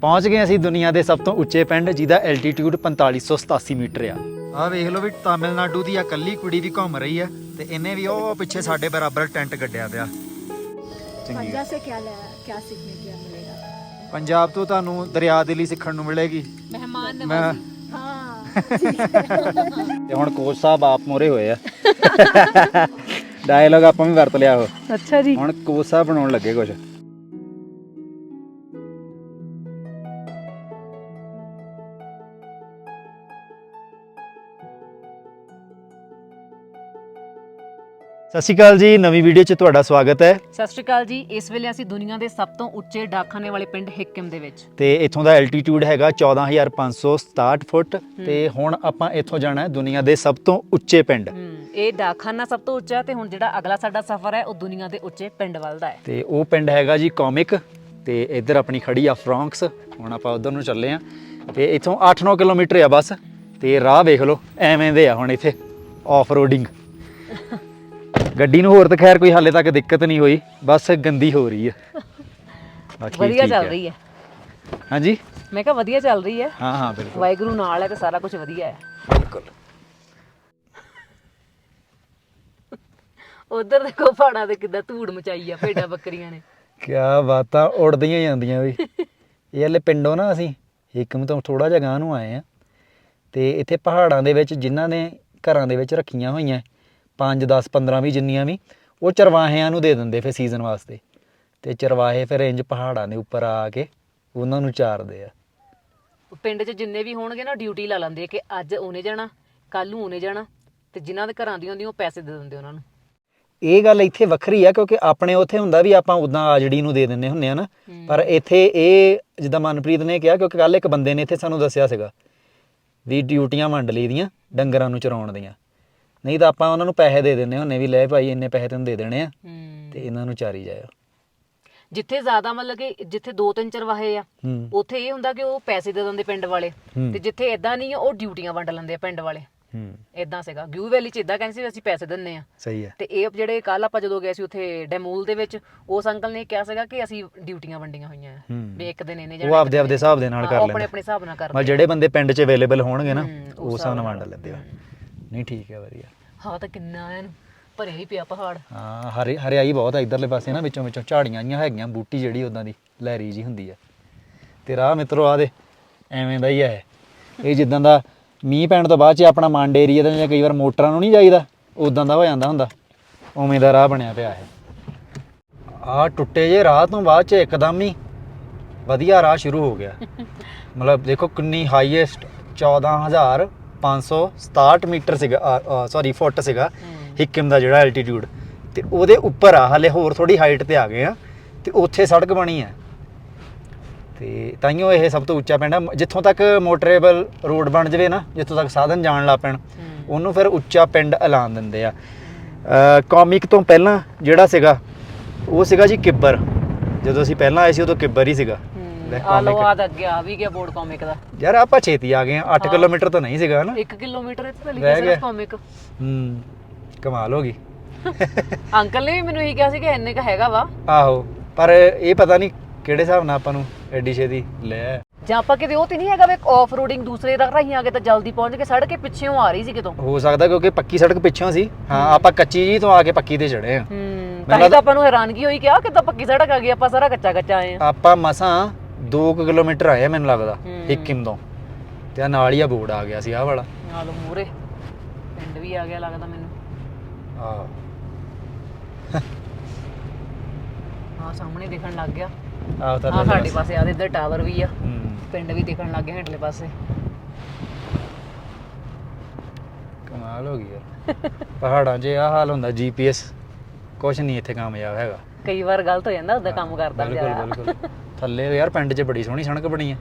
ਪਹੁੰਚ ਗਏ ਅਸੀਂ ਦੁਨੀਆ ਦੇ ਸਭ ਤੋਂ ਉੱਚੇ ਪਿੰਡ ਜਿਹਦਾ ਐਲਟੀਟਿਊਡ 4587 ਮੀਟਰ ਆ। ਆ ਵੇਖ ਲਓ ਵੀ ਤਾਮਿਲਨਾਡੂ ਦੀ ਆ ਕੱਲੀ ਕੁੜੀ ਵੀ ਘੁੰਮ ਰਹੀ ਆ ਤੇ ਇਹਨੇ ਵੀ ਉਹ ਪਿੱਛੇ ਸਾਡੇ ਬਰਾਬਰ ਟੈਂਟ ਗੱਡਿਆ ਪਿਆ। ਪੰਜਾਬ ਤੋਂ ਤੁਹਾਨੂੰ ਦਰਿਆ ਦੇ ਲਈ ਸਿੱਖਣ ਨੂੰ ਮਿਲੇਗੀ। ਮਹਿਮਾਨ ਹਾਂ। ਤੇ ਹੁਣ ਕੋਚ ਸਾਹਿਬ ਆਪ ਮੋਰੇ ਹੋਏ ਆ। ਡਾਇਲੋਗ ਆਪਾਂ ਵੀ ਵਰਤ ਲਿਆ ਉਹ। ਅੱਛਾ ਜੀ। ਹੁਣ ਕੋਚ ਸਾਹਿਬ ਬਣਾਉਣ ਲੱਗੇ ਕੁਝ ਸਤਿ ਸ਼੍ਰੀ ਅਕਾਲ ਜੀ ਨਵੀਂ ਵੀਡੀਓ 'ਚ ਤੁਹਾਡਾ ਸਵਾਗਤ ਹੈ। ਸਤਿ ਸ਼੍ਰੀ ਅਕਾਲ ਜੀ ਇਸ ਵੇਲੇ ਅਸੀਂ ਦੁਨੀਆ ਦੇ ਸਭ ਤੋਂ ਉੱਚੇ ਡਾਕਖਾਨੇ ਵਾਲੇ ਪਿੰਡ ਹਿੱਕਮ ਦੇ ਵਿੱਚ। ਤੇ ਇੱਥੋਂ ਦਾ ਐਲਟੀਟਿਊਡ ਹੈਗਾ 14567 ਫੁੱਟ ਤੇ ਹੁਣ ਆਪਾਂ ਇੱਥੋਂ ਜਾਣਾ ਹੈ ਦੁਨੀਆ ਦੇ ਸਭ ਤੋਂ ਉੱਚੇ ਪਿੰਡ। ਇਹ ਡਾਕਖਾਨਾ ਸਭ ਤੋਂ ਉੱਚਾ ਤੇ ਹੁਣ ਜਿਹੜਾ ਅਗਲਾ ਸਾਡਾ ਸਫ਼ਰ ਹੈ ਉਹ ਦੁਨੀਆ ਦੇ ਉੱਚੇ ਪਿੰਡ ਵੱਲ ਦਾ ਹੈ। ਤੇ ਉਹ ਪਿੰਡ ਹੈਗਾ ਜੀ ਕਾਮਿਕ ਤੇ ਇੱਧਰ ਆਪਣੀ ਖੜੀ ਆ ਫਰਾਂਕਸ ਹੁਣ ਆਪਾਂ ਉਧਰ ਨੂੰ ਚੱਲੇ ਆ ਤੇ ਇੱਥੋਂ 8-9 ਕਿਲੋਮੀਟਰ ਆ ਬਸ ਤੇ ਰਾਹ ਵੇਖ ਲਓ ਐਵੇਂ ਦੇ ਆ ਹੁਣ ਇੱਥੇ ਆਫ ਰੋਡਿੰਗ ਗੱਡੀ ਨੂੰ ਹੋਰ ਤਾਂ ਖੈਰ ਕੋਈ ਹਾਲੇ ਤੱਕ ਦਿੱਕਤ ਨਹੀਂ ਹੋਈ ਬਸ ਗੰਦੀ ਹੋ ਰਹੀ ਹੈ। ਬਾਕੀ ਵਧੀਆ ਠੀਕ ਚੱਲ ਹੈ। ਰਹੀ ਹੈ। ਹਾਂਜੀ? ਮੈਂ ਕਿਹਾ ਵਧੀਆ ਚੱਲ ਰਹੀ ਹੈ। ਹਾਂ ਹਾਂ ਬਿਲਕੁਲ। ਵਾਹਿਗੁਰੂ ਨਾਲ ਹੈ ਤੇ ਸਾਰਾ ਕੁਝ ਵਧੀਆ ਹੈ। ਬਿਲਕੁਲ। ਉਧਰ ਦੇਖੋ ਪਹਾੜਾਂ ਦੇ ਕਿੱਦਾਂ ਧੂੜ ਮਚਾਈ ਆ ਭੇਡਾਂ ਬੱਕਰੀਆਂ ਨੇ। ਕਿਆ ਬਾਤਾਂ ਉੜਦੀਆਂ ਜਾਂਦੀਆਂ ਵੀ। ਇਹ ਹਲੇ ਪਿੰਡੋਂ ਨਾ ਅਸੀਂ ਹਿਕਮ ਤੋਂ ਥੋੜਾ ਜਿਹਾ ਗਾਂ ਨੂੰ ਆਏ ਆ ਤੇ ਇੱਥੇ ਪਹਾੜਾਂ ਦੇ ਵਿੱਚ ਜਿਨ੍ਹਾਂ ਨੇ ਘਰਾਂ ਦੇ ਵਿੱਚ ਰੱਖੀਆਂ ਹੋਈਆਂ 5 10 15 ਵੀ ਜਿੰਨੀਆਂ ਵੀ ਉਹ ਚਰਵਾਹਿਆਂ ਨੂੰ ਦੇ ਦਿੰਦੇ ਫਿਰ ਸੀਜ਼ਨ ਵਾਸਤੇ। ਤੇ ਚਰਵਾਹੇ ਫਿਰ ਇੰਜ ਪਹਾੜਾਂ ਦੇ ਉੱਪਰ ਆ ਕੇ ਉਹਨਾਂ ਨੂੰ ਚਾਰਦੇ ਆ। ਪਿੰਡ 'ਚ ਜਿੰਨੇ ਵੀ ਹੋਣਗੇ ਨਾ ਡਿਊਟੀ ਲਾ ਲੈਂਦੇ ਆ ਕਿ ਅੱਜ ਉਹਨੇ ਜਾਣਾ ਕੱਲ ਨੂੰ ਉਹਨੇ ਜਾਣਾ ਤੇ ਜਿਨ੍ਹਾਂ ਦੇ ਘਰਾਂ ਦੀਆਂ ਹੁੰਦੀਆਂ ਉਹ ਪੈਸੇ ਦੇ ਦਿੰਦੇ ਉਹਨਾਂ ਨੂੰ। ਇਹ ਗੱਲ ਇੱਥੇ ਵੱਖਰੀ ਆ ਕਿਉਂਕਿ ਆਪਣੇ ਉੱਥੇ ਹੁੰਦਾ ਵੀ ਆਪਾਂ ਉਦਾਂ ਆਜੜੀ ਨੂੰ ਦੇ ਦਿੰਦੇ ਹੁੰਦੇ ਆ ਨਾ। ਪਰ ਇੱਥੇ ਇਹ ਜਿੱਦਾਂ ਮਨਪ੍ਰੀਤ ਨੇ ਕਿਹਾ ਕਿਉਂਕਿ ਕੱਲ ਇੱਕ ਬੰਦੇ ਨੇ ਇੱਥੇ ਸਾਨੂੰ ਦੱਸਿਆ ਸੀਗਾ ਵੀ ਡਿਊਟੀਆਂ ਵੰਡ ਲਈ ਦੀਆਂ ਡੰਗਰਾਂ ਨੂੰ ਚਰਾਉਣ ਦੀਆਂ। ਨਹੀਂ ਤਾਂ ਆਪਾਂ ਉਹਨਾਂ ਨੂੰ ਪੈਸੇ ਦੇ ਦਿੰਦੇ ਹੁੰਨੇ ਵੀ ਲੈ ਭਾਈ ਇੰਨੇ ਪੈਸੇ ਤੈਨੂੰ ਦੇ ਦੇਣੇ ਆ। ਹੂੰ। ਤੇ ਇਹਨਾਂ ਨੂੰ ਚਾਰੀ ਜਾਇਓ। ਜਿੱਥੇ ਜ਼ਿਆਦਾ ਮਤਲਬ ਕਿ ਜਿੱਥੇ ਦੋ ਤਿੰਨ ਚਰਵਾਹੇ ਆ ਹੂੰ। ਉੱਥੇ ਇਹ ਹੁੰਦਾ ਕਿ ਉਹ ਪੈਸੇ ਦੇ ਦਿੰਦੇ ਪਿੰਡ ਵਾਲੇ। ਹੂੰ। ਤੇ ਜਿੱਥੇ ਇਦਾਂ ਨਹੀਂ ਆ ਉਹ ਡਿਊਟੀਆਂ ਵੰਡ ਲੈਂਦੇ ਆ ਪਿੰਡ ਵਾਲੇ। ਹੂੰ। ਇਦਾਂ ਸੀਗਾ। ਗਿਊ ਵੈਲੀ ਚ ਇਦਾਂ ਕਹਿੰਦੇ ਸੀ ਵੀ ਅਸੀਂ ਪੈਸੇ ਦਿੰਨੇ ਆ। ਸਹੀ ਹੈ ਤੇ ਇਹ ਜਿਹੜੇ ਕੱਲ ਆਪਾਂ ਜਦੋਂ ਗਏ ਸੀ ਉੱਥੇ ਡੈਮੂਲ ਦੇ ਵਿੱਚ ਉਸ ਅੰਕਲ ਨੇ ਕਿਹਾ ਸੀਗਾ ਕਿ ਅਸੀਂ ਡਿਊਟੀਆਂ ਵੰਡੀਆਂ ਹੋਈਆਂ ਆ। ਹੂੰ। ਵੀ ਇੱਕ ਦਿਨ ਇਹਨੇ ਉਹ ਆਪਦੇ ਆਪਦੇ ਹਿਸਾਬ ਦੇ ਨਾਲ ਕਰ ਆਪਣੇ ਲੈਂਦੇ। ਆਪਣੇ ਹਿਸਾਬ ਨਾਲ ਕਰਦੇ ਜਿਹੜੇ ਬੰਦੇ ਪਿੰਡ 'ਚ ਅਵੇਲੇਬਲ ਹੋਣਗੇ ਨਾ ਹੂੰ, ਉਹ ਹਿਸਾਬ ਨਾਲ ਵੰਡ ਲੈਂਦੇ ਆ। ਨਹੀਂ ਠੀਕ ਹੈ ਵਧੀਆ। ਹਾਂ ਤਾਂ ਕਿੰਨਾ ਐਨ ਭਰਿਆ ਹੀ ਪਿਆ ਪਹਾੜ। ਹਾਂ ਹਰੇ ਹਰਿਆਈ ਬਹੁਤ ਆ ਇਧਰਲੇ ਪਾਸੇ ਨਾ ਵਿੱਚੋਂ ਵਿੱਚੋਂ ਝਾੜੀਆਂ ਜੀਆਂ ਹੈਗੀਆਂ ਬੂਟੀ ਜਿਹੜੀ ਉਦਾਂ ਦੀ ਲਹਿਰੀ ਜੀ ਹੁੰਦੀ ਆ। ਤੇ ਰਾਹ ਮਿੱਤਰੋ ਆ ਦੇ ਐਵੇਂ ਦਾ ਹੀ ਹੈ ਇਹ। ਜਿੱਦਾਂ ਦਾ ਮੀਂਹ ਪੈਣ ਤੋਂ ਬਾਅਦ ਚ ਆਪਣਾ ਮੰਡ ਏਰੀਆ ਦਾ ਜਾਂ ਕਈ ਵਾਰ ਮੋਟਰਾਂ ਨੂੰ ਨਹੀਂ ਜਾਈਦਾ ਉਦਾਂ ਦਾ ਹੋ ਜਾਂਦਾ ਹੁੰਦਾ। ਉਵੇਂ ਦਾ ਰਾਹ ਬਣਿਆ ਪਿਆ ਹੈ ਆ ਟੁੱਟੇ ਜੇ ਰਾਹ ਤੋਂ ਬਾਅਦ ਚ ਇੱਕਦਮ ਹੀ ਵਧੀਆ ਰਾਹ ਸ਼ੁਰੂ ਹੋ ਗਿਆ। ਮਤਲਬ ਦੇਖੋ ਕਿੰਨੀ ਹਾਈਐਸਟ 14567 ਮੀਟਰ ਸੀਗਾ ਸੌਰੀ ਫੁੱਟ ਸੀਗਾ ਹਿੱਕਮ ਦਾ ਜਿਹੜਾ ਐਲਟੀਟਿਊਡ ਤੇ ਉਹਦੇ ਉੱਪਰ ਆ ਹਲੇ ਹੋਰ ਥੋੜੀ ਹਾਈਟ ਤੇ ਆ ਗਏ ਆ ਤੇ ਉੱਥੇ ਸੜਕ ਬਣੀ ਆ। ਤੇ ਤਾਈਓ ਇਹ ਸਭ ਤੋਂ ਉੱਚਾ ਪਿੰਡ ਆ। ਜਿੱਥੋਂ ਤੱਕ ਮੋਟਰੇਬਲ ਰੋਡ ਬਣ ਜਵੇ ਨਾ ਜਿੱਥੋਂ ਤੱਕ ਸਾਧਨ ਜਾਣ ਲੱਗ ਪੈਣ ਉਹਨੂੰ ਫਿਰ ਉੱਚਾ ਪਿੰਡ ਐਲਾਨ ਦਿੰਦੇ ਆ। ਕਾਮਿਕ ਤੋਂ ਪਹਿਲਾਂ ਜਿਹੜਾ ਸੀਗਾ ਉਹ ਸੀਗਾ ਜੀ ਕਿੱਬਰ। ਜਦੋਂ ਅਸੀਂ ਪਹਿਲਾਂ ਆਏ ਸੀ ਉਦੋਂ ਕਿੱਬਰ ਹੀ ਸੀਗਾ। ਲੈ ਆ ਲੋ comic। ਆ ਤਾਂ ਅੱਗੇ ਆ ਵੀ ਗਿਆ ਬੋਰਡ ਕਾਮਿਕ ਦਾ। ਯਾਰ ਆਪਾਂ ਛੇਤੀ ਆ ਗਏ ਆ 8 ਕਿਲੋਮੀਟਰ ਤਾਂ ਨਹੀਂ ਸੀਗਾ ਨਾ। 1 ਕਿਲੋਮੀਟਰ ਇੱਥੇ ਤਾਂ ਰਹਿ ਲਿਖਿਆ ਗਿਆ। ਸਿਰਫ ਕਾਮਿਕ ਹੂੰ ਕਮਾਲ ਹੋ ਗਈ। ਅੰਕਲ ਨੇ ਵੀ ਮੈਨੂੰ ਇਹੀ ਕਿਹਾ ਸੀ ਕਿ ਇੰਨੇ ਕ ਹੈਗਾ ਵਾ। ਆਹੋ ਪਰ ਇਹ ਪਤਾ ਨਹੀਂ ਕਿਹੜੇ ਹਿਸਾਬ ਨਾਲ ਆਪਾਂ ਨੂੰ ਐਡੀ ਛੇਤੀ ਲੈ ਜਾਂ ਆਪਾਂ ਕਿਤੇ ਉਹ ਤੇ ਨਹੀਂ ਹੈਗਾ ਵੇ ਆਫ ਰੋਡਿੰਗ ਦੂਸਰੇ ਰਾਹ ਰਾਹੀਂ ਆ ਤਾਂ ਜਲਦੀ ਪਹੁੰਚ ਕੇ ਸੜਕ ਕੇ ਪਿੱਛੇੋਂ ਆ ਰਹੀ ਸੀ ਕਿਤੋਂ। ਹੋ ਸਕਦਾ ਕਿਉਂਕਿ ਪੱਕੀ ਸੜਕ ਪਿੱਛੋਂ ਸੀ। ਹਾਂ ਆਪਾਂ ਕੱਚੀ ਜੀ ਤੋਂ ਆ ਕੇ ਪੱਕੀ ਤੇ ਚੜੇ ਆ। ਹੂੰ ਤਾਂ ਹੀ ਤਾਂ ਆਪਾਂ ਨੂੰ ਹੈਰਾਨਗੀ ਹੋਈ ਕਿ ਆ ਕਿੱਦਾਂ ਪੱਕੀ ਸੜਕ ਆ ਗਈ ਆਪਾਂ ਸਾਰਾ ਕੱਚਾ ਕੱਚਾ ਆਏ ਆ। ਆਪਾਂ ਮਸਾਂ 2 ਕਿਲੋਮੀਟਰ ਆਏ ਆ ਮੈਨੂੰ ਲੱਗਦਾ। ਹਿੱਕਿਮ ਤੋਂ ਤੇ ਆ ਨਾਲ ਹੀ ਆ ਬੋਰਡ ਆ ਗਿਆ ਸੀ ਆਹ ਵਾਲਾ। ਨਾਲ ਮੂਰੇ ਪਿੰਡ ਵੀ ਆ ਗਿਆ ਲੱਗਦਾ ਮੈਨੂੰ। ਆਹ। ਆ ਸਾਹਮਣੇ ਦਿਖਣ ਲੱਗ ਗਿਆ। ਆਹ ਤਾਂ ਆ ਸਾਡੇ ਪਾਸੇ ਆ ਇੱਧਰ ਟਾਵਰ ਵੀ ਆ। ਪਿੰਡ ਵੀ ਦਿਖਣ ਲੱਗ ਗਿਆ ਹੇਠਲੇ ਪਾਸੇ। ਕਮਾਲ ਹੋ ਗਈ ਯਾਰ। ਪਹਾੜਾਂ 'ਚ ਆਹ ਹਾਲ ਹੁੰਦਾ ਜੀਪੀਐਸ ਕੁਛ ਨਹੀਂ ਇੱਥੇ ਕਾਮਯਾਬ ਹੈਗਾ। ਕਈ ਵਾਰ ਗਲਤ ਹੋ ਜਾਂਦਾ ਉਹਦਾ ਕੰਮ ਕਰਦਾ ਬਿਲਕੁਲ ਬਿਲਕੁਲ। ਥੱਲੇ ਯਾਰ ਪਿੰਡ 'ਚ ਬੜੀ ਸੋਹਣੀ ਸੜਕ ਬਣੀ ਆ।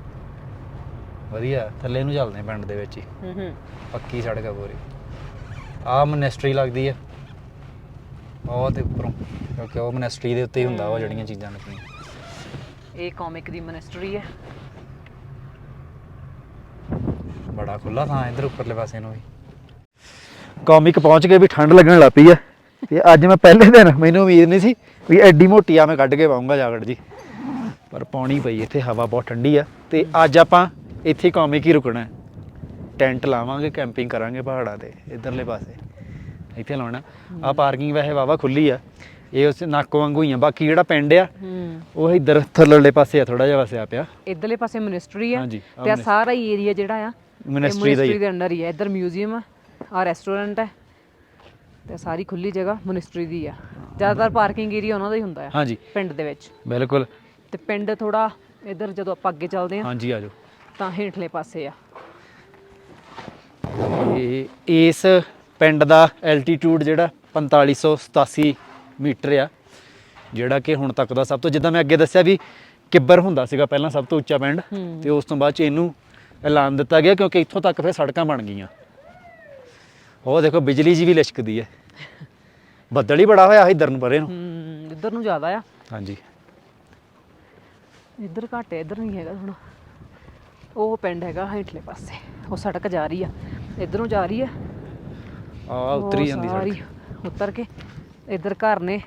ਵਧੀਆ ਥੱਲੇ ਨੂੰ ਚੱਲਦੇ ਆ ਪਿੰਡ ਦੇ ਵਿੱਚ ਹੀ। ਹੂੰ ਹੂੰ। ਪੱਕੀ ਸੜਕ ਆ ਪੂਰੀ। ਆ ਮਨਿਸਟਰੀ ਲੱਗਦੀ ਆ। ਬਹੁਤ ਉੱਪਰੋਂ ਕਿਉਂਕਿ ਉਹ ਮਨਿਸਟਰੀ ਦੇ ਉੱਤੇ ਹੀ ਹੁੰਦਾ ਉਹ ਜਿਹੜੀਆਂ ਚੀਜ਼ਾਂ ਲੱਗੀਆਂ ਇਹ ਕਾਮਿਕ ਦੀ ਮਿਨਿਸਟਰੀ ਹੈ ਬੜਾ ਖੁੱਲਾ ਥਾਂ ਇੱਧਰ ਉੱਪਰਲੇ ਪਾਸੇ ਨੂੰ ਵੀ। ਕਾਮਿਕ ਪਹੁੰਚ ਕੇ ਵੀ ਠੰਡ ਲੱਗਣ ਲੱਗ ਪਈ ਆ। ਤੇ ਅੱਜ ਮੈਂ ਪਹਿਲੇ ਦਿਨ ਮੈਨੂੰ ਉਮੀਦ ਨਹੀਂ ਸੀ ਵੀ ਐਡੀ ਮੋਟੀ ਆ ਮੈਂ ਕੱਢ ਕੇ ਪਾਉਂਗਾ ਜਾਗੜ ਜੀ। ਪਰ ਪਾਉਣੀ ਪਈ ਇੱਥੇ ਹਵਾ ਬਹੁਤ ਠੰਡੀ ਆ ਤੇ ਅੱਜ ਆਪਾਂ ਇੱਥੇ ਕਾਮਿਕ ਹੀ ਰੁਕਣਾ ਹੈ? ਟੈਂਟ ਲਾਵਾਂਗੇ ਕੈਂਪਿੰਗ ਕਰਾਂਗੇ ਪਹਾੜਾਂ ਤੇ ਇਧਰਲੇ ਪਾਸੇ। ਇੱਥੇ ਲਾਉਣਾ। ਆ ਪਾਰਕਿੰਗ ਵੈਸੇ ਵਾਵਾ ਖੁੱਲੀ ਆ। ਇਹ ਉਸ ਨਾਕੋ ਵਾਂਗੂ ਹੀ ਆ। ਬਾਕੀ ਜਿਹੜਾ ਪਿੰਡ ਆ ਉਹ ਇੱਧਰ ਥੱਲੜੇ ਪਾਸੇ ਆ ਥੋੜਾ ਜਿਹਾ ਵਸਿਆ ਪਿਆ। ਇਧਰਲੇ ਪਾਸੇ ਮਿਨਿਸਟਰੀ ਆ ਤੇ ਆ ਸਾਰਾ ਹੀ ਏਰੀਆ ਜਿਹੜਾ ਆ Ministry ਦਾ ਹੀ ਆ। ਦੇ ਅੰਡਰ ਹੀ ਆ। ਇੱਧਰ ਮਿਊਜ਼ੀਅਮ ਆ ਆ ਰੈਸਟੋਰੈਂਟ ਹੈ ਤੇ ਸਾਰੀ ਖੁੱਲੀ ਜਗ੍ਹਾ ਮਿਨਿਸਟਰੀ ਦੀ ਆ। ਜ਼ਿਆਦਾਤਰ ਪਾਰਕਿੰਗ ਏਰੀਆ ਉਹਨਾਂ ਦਾ ਹੀ ਹੁੰਦਾ ਆ ਹਾਂਜੀ। ਪਿੰਡ ਦੇ ਵਿੱਚ। ਬਿਲਕੁਲ। ਤੇ ਪਿੰਡ ਥੋੜਾ ਇੱਧਰ ਜਦੋਂ ਆਪਾਂ ਅੱਗੇ ਚੱਲਦੇ ਆ ਹਾਂਜੀ ਆਜੋ ਤਾਂ ਹੇਠਲੇ ਪਾਸੇ ਆ। ਇਹ ਇਸ ਪਿੰਡ ਦਾ ਐਲਟੀਟਿਊਡ ਜਿਹੜਾ 4587 ਮੀਟਰ ਆ ਜਿਹੜਾ ਕਿ ਹੁਣ ਤੱਕ ਦਾ ਸਭ ਤੋਂ ਜਿੱਦਾਂ ਮੈਂ ਅੱਗੇ ਦੱਸਿਆ ਵੀ ਕਿੱਬਰ ਹੁੰਦਾ ਸੀਗਾ ਪਹਿਲਾਂ ਸਭ ਤੋਂ ਉੱਚਾ ਪਿੰਡ। ਤੇ ਉਸ ਤੋਂ ਬਾਅਦ ਚ ਇਹਨੂੰ ਐਲਾਨ ਦਿੱਤਾ ਗਿਆ ਕਿਉਂਕਿ ਇੱਥੋਂ ਤੱਕ ਫਿਰ ਸੜਕਾਂ ਬਣ ਗਈਆਂ। ਉਹ ਦੇਖੋ ਬਿਜਲੀ ਜੀ ਵੀ ਲਿਸ਼ਕਦੀ ਹੈ। ਬੱਦਲ ਹੀ ਬੜਾ ਹੋਇਆ ਇਧਰ ਨੂੰ ਪਰੇ ਨੂੰ। ਹੂੰ ਇੱਧਰ ਨੂੰ ਜ਼ਿਆਦਾ ਆ। ਹਾਂਜੀ। ਇੱਧਰ ਘੱਟ ਹੈ ਇੱਧਰ ਨਹੀਂ ਹੈਗਾ ਥੋੜਾ ਉਹ ਪਿੰਡ ਹੈਗਾ ਹੇਠਲੇ ਪਾਸੇ ਉਹ ਸੜਕ ਜਾ ਰਹੀ ਆ। ਇੱਧਰੋਂ ਜਾ ਰਹੀ ਆ। ਆ ਉਤਰੀ ਜਾਂਦੀ ਸੜਕ। ਉਤਰ ਕੇ ਇੱਧਰ ਘਰ ਨੇ।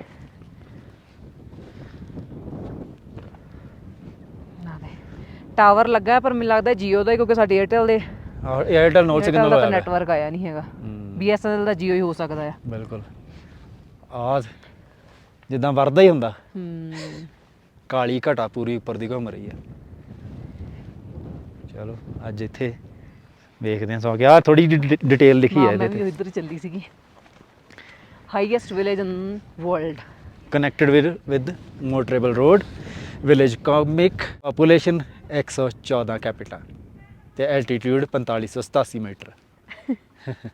ਟਾਵਰ ਲੱਗਾ ਹੈ, ਪਰ ਮੈਨੂੰ ਲੱਗਦਾ ਜੀਓ ਦਾ ਹੀ ਕਿਉਂਕਿ ਸਾਡੀ 에ਅਰਟੈਲ ਦੇ ਆ 에ਅਰਟੈਲ ਨੋ ਸਿਗਨਲ ਹੋਇਆ। ਨੈਟਵਰਕ ਆਇਆ। ਨਹੀਂ ਹੈਗਾ। ਹੂੰ। BSNL ਦਾ ਜੀਓ ਹੀ ਹੋ ਸਕਦਾ ਆ। ਬਿਲਕੁਲ। ਆ ਜਿੱਦਾਂ ਵਰਦਾ ਹੀ ਹੁੰਦਾ। ਹੂੰ। ਕਾਲੀ ਘਟਾ ਪੂਰੀ ਉੱਪਰ ਦੀ ਘੁੰਮ ਰਹੀ ਹੈ। ਚਲੋ ਅੱਜ ਇੱਥੇ ਵੇਖਦੇ ਹਾਂ ਸੋ ਕਿ। ਆ ਥੋੜੀ ਡਿਟੇਲ ਲਿਖੀ ਹੈ ਇਹਦੇ ਤੇ। ਇੱਧਰ ਚੱਲੀ ਸੀਗੀ। Highest village in world connected with with motorable road village Komic population 114 capital ਤੇ ਐਲਟੀਟਿਊਡ 4587 ਮੀਟਰ।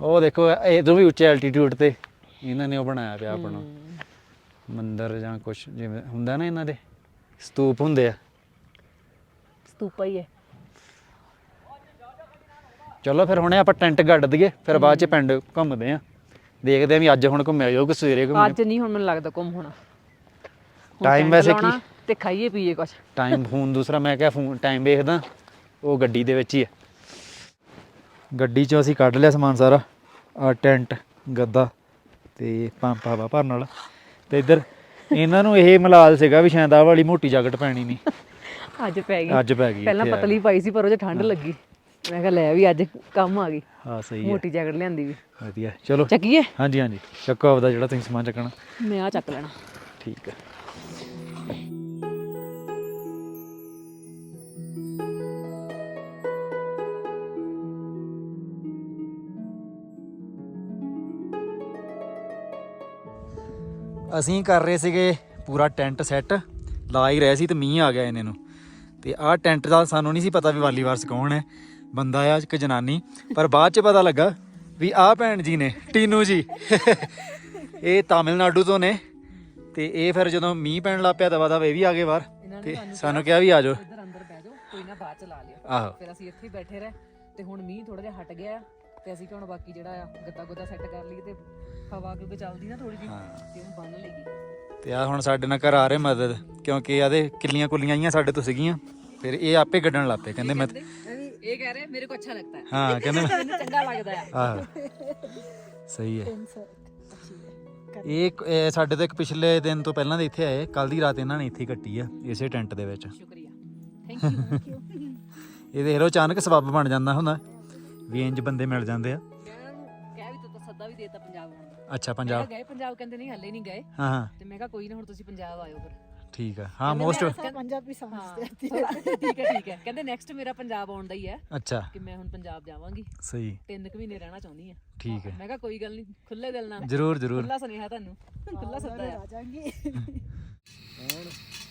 ਉਹ ਦੇਖੋ ਇਹ ਤੋਂ ਵੀ ਉੱਚੇ ਐਲਟੀਟਿਊਡ ਤੇ ਇਹਨਾਂ ਨੇ ਉਹ ਬਣਾਇਆ ਪਿਆ ਆਪਣਾ। ਮੰਦਿਰ ਜਾਂ ਕੁਝ ਜਿਵੇਂ ਹੁੰਦਾ ਨਾ ਇਹਨਾਂ ਦੇ ਸਤੂਪ ਹੁੰਦੇ ਆ। ਸਤੂਪਾ ਹੀ ਹੈ। ਚਲੋ ਫਿਰ ਹੁਣੇ ਆਪਾਂ ਟੈਂਟ ਗੱਡ ਦਈਏ ਫਿਰ ਬਾਅਦ ਚ ਪਿੰਡ ਘੁੰਮਦੇ ਆ। ਦੇਖਦੇ ਆ ਵੀ ਅੱਜ ਹੁਣ ਘੁੰਮਿਆ ਜਾਊ ਕਿ ਸਵੇਰੇ ਘੁੰਮਿਆ। ਅੱਜ ਨਹੀਂ ਹੁਣ ਮੈਨੂੰ ਲੱਗਦਾ ਘੁੰਮ ਹੋਣਾ। ਹੁਣ Time tent ਵੈਸੇ ਕੀ? ਲਾਉਣਾ ਤੇ ਖਾਈਏ ਪੀਏ ਕੁਝ ਟਾਈਮ ਫੋਨ ਦੂਸਰਾ ਮੈਂ ਕਿਹਾ ਫੋਨ ਟਾਈਮ ਵੇਖਦਾ ਉਹ ਗੱਡੀ ਦੇ ਵਿੱਚ ਹੀ ਹੈ ਗੱਡੀ ਚੋਂ ਅਸੀਂ ਕੱਢ ਲਿਆ ਸਮਾਨ ਸਾਰਾ ਆ ਟੈਂਟ ਗੱਦਾ ਤੇ ਪੰਪ ਹਵਾ ਭਰਨ ਵਾਲਾ। ਤੇ ਇੱਧਰ ਇਹਨਾਂ ਨੂੰ ਇਹ ਮਲਾਲ ਸੀਗਾ ਵੀ ਸ਼ਾਇਦ ਆਹ ਵਾਲੀ ਮੋਟੀ ਜੈਕਟ ਪੈਣੀ ਨਹੀਂ ਅੱਜ ਪੈ ਗਈ। ਅੱਜ ਪੈ ਗਈ ਪਹਿਲਾਂ ਇੱਥੇ ਆ ਪਤਲੀ ਪਾਈ ਸੀ ਪਰ ਉਹ 'ਚ ਠੰਡ ਲੱਗੀ। ਮੈਂ ਕਿਹਾ ਲੈ ਵੀ ਅੱਜ ਕੰਮ ਆ ਗਈ। ਹਾਂ ਸਹੀ ਹੈ ਮੋਟੀ ਜੈਕਟ ਲਿਆਂਦੀ ਵੀ। ਵਧੀਆ। ਚਲੋ। ਚੱਕੀਏ? ਹਾਂਜੀ ਹਾਂਜੀ। ਚੱਕੋ ਆਪਦਾ ਜਿਹੜਾ ਤੁਸੀਂ ਸਮਾਨ ਚੱਕਣਾ। ਮੈਂ ਆ ਚੱਕ ਲੈਣਾ। ਠੀਕ ਹੈ ਅਸੀਂ ਕਰ ਰਹੇ ਸੀਗੇ ਪੂਰਾ ਟੈਂਟ ਸੈੱਟ। ਲਾ ਹੀ ਰਹੇ ਸੀ ਤੇ ਮੀਂਹ ਆ ਗਿਆ ਇਹਨਾਂ ਨੂੰ। ਤੇ ਆਹ ਟੈਂਟ ਦਾ ਸਾਨੂੰ ਨਹੀਂ ਸੀ ਪਤਾ ਵੀ ਵਾਲੀਵਾਰਸ ਕੌਣ ਹੈ। ਬੰਦਾ ਆ ਇੱਕ ਜਨਾਨੀ। ਪਰ ਬਾਅਦ ਚ ਪਤਾ ਲੱਗਾ ਵੀ ਆਹ ਭੈਣ ਜੀ ਨੇ ਟੀਨੂ ਜੀ। ਇਹ ਤਾਮਿਲਨਾਡੂ ਤੋਂ ਨੇ। ਤੇ ਇਹ ਫਿਰ ਜਦੋਂ ਮੀਂਹ ਪੈਣ ਲੱਗ ਪਿਆ ਦਵਾ ਦਵਾ ਇਹ ਵੀ ਆ ਗਏ ਬਾਹਰ। ਤੇ ਸਾਨੂੰ ਕਿਹਾ ਵੀ ਆ ਜਾਓ। ਇੱਧਰ ਅੰਦਰ ਬਹਿ ਜਾਓ ਕੋਈ ਨਾ ਬਾਅਦ ਚ ਲਾ ਲਿਓ। ਆਹੋ। ਫਿਰ ਅਸੀਂ ਇੱਥੇ ਹੀ ਬੈਠੇ ਰਹੇ। ਤੇ ਹੁਣ ਮੀਂਹ ਥੋੜਾ ਜਿਹਾ ਹਟ ਗਿਆ। ਤੇ ਅਸੀਂ ਕਿ ਬਾਕੀ ਜਿਹੜਾ ਆ ਗੱਦਾ ਗੁੱਦਾ ਸੈੱਟ ਕਰ ਲਈ ਤੇ ਹਵਾ ਕਿਉਂਕਿ ਚੱਲਦੀ ਨਾ ਥੋੜੀ ਜਿਹੀ ਤੇ ਉਹਨੂੰ ਬੰਨ ਲਈਗੀ ਤੇ ਆ ਹੁਣ ਸਾਡੇ ਨਾਲ ਘਰ ਆ ਰਹੇ ਮਦਦ ਕਿਉਂਕਿ ਆਦੇ ਕਿੱਲੀਆਂ ਕੁੱਲੀਆਂ ਆਈਆਂ ਸਾਡੇ ਤੋਂ ਸੀਗੀਆਂ ਫਿਰ ਇਹ ਆਪੇ ਕੱਢਣ ਲੱਪੇ ਕਹਿੰਦੇ ਮੈਂ ਇਹ ਕਹਿ ਰਹੇ ਮੇਰੇ ਕੋ ਅੱਛਾ ਲੱਗਦਾ ਹੈ। ਹਾਂ ਕਹਿੰਦੇ ਚੰਗਾ ਲੱਗਦਾ ਹੈ। ਹਾਂ ਸਹੀ ਹੈ। ਇਹ ਸਾਡੇ ਤੋਂ ਇੱਕ ਪਿਛਲੇ ਦਿਨ ਤੋਂ ਪਹਿਲਾਂ ਦੇ ਇੱਥੇ ਆਏ ਕੱਲ ਦੀ ਰਾਤ ਇਹਨਾਂ ਨੇ ਇੱਥੇ ਕੱਟੀ ਆ ਇਸੇ ਟੈਂਟ ਦੇ ਵਿੱਚ। ਸ਼ੁਕਰੀਆ। ਥੈਂਕ ਯੂ ਇਹ ਦੇਖ ਲਓ ਅਚਾਨਕ ਸਬੱਬ ਬਣ ਜਾਂਦਾ ਹੁੰਦਾ। ਵੀ ਇੰਜ ਬੰਦੇ ਮਿਲ ਜਾਂਦੇ ਆ? ਅੱਛਾ ਪੰਜਾਬ। ਗਏ ਪੰਜਾਬ ਕਹਿੰਦੇ ਨਹੀਂ ਹੱਲੇ ਨਹੀਂ ਗਏ। ਹਾਂ ਹਾਂ। ਤੇ ਮੈਂ ਕਿਹਾ ਕੋਈ ਨਾ ਹੁਣ ਤੁਸੀਂ ਪੰਜਾਬ ਆਇਓ ਫਿਰ। ਠੀਕ ਆ। ਹਾਂ ਮੋਸਟ ਪੰਜਾਬੀ ਸਮਝਦੇ ਠੀਕ ਹੈ ਠੀਕ ਹੈ। ਕਹਿੰਦੇ ਨੈਕਸਟ ਮੇਰਾ ਪੰਜਾਬ ਆਉਣ ਦਾ ਹੀ ਹੈ ਅੱਛਾ। ਕਿ ਮੈਂ ਹੁਣ ਪੰਜਾਬ ਜਾਵਾਂਗੀ। ਸਹੀ। 3 ਕੁ ਮਹੀਨੇ ਰਹਿਣਾ ਚਾਹੁੰਦੀ ਆ ਠੀਕ ਹੈ। ਮੈਂ ਕਿਹਾ ਕੋਈ ਗੱਲ ਨਹੀਂ ਖੁੱਲੇ ਦਿਲ ਨਾਲ। ਜਰੂਰ ਜਰੂਰ। ਖੁੱਲਾ ਸੁਨੇਹਾ ਤੁਹਾਨੂੰ। ਖੁੱਲਾ ਸੱਦਾ ਆ। ਜਾਾਂਗੀ। ਹੁਣ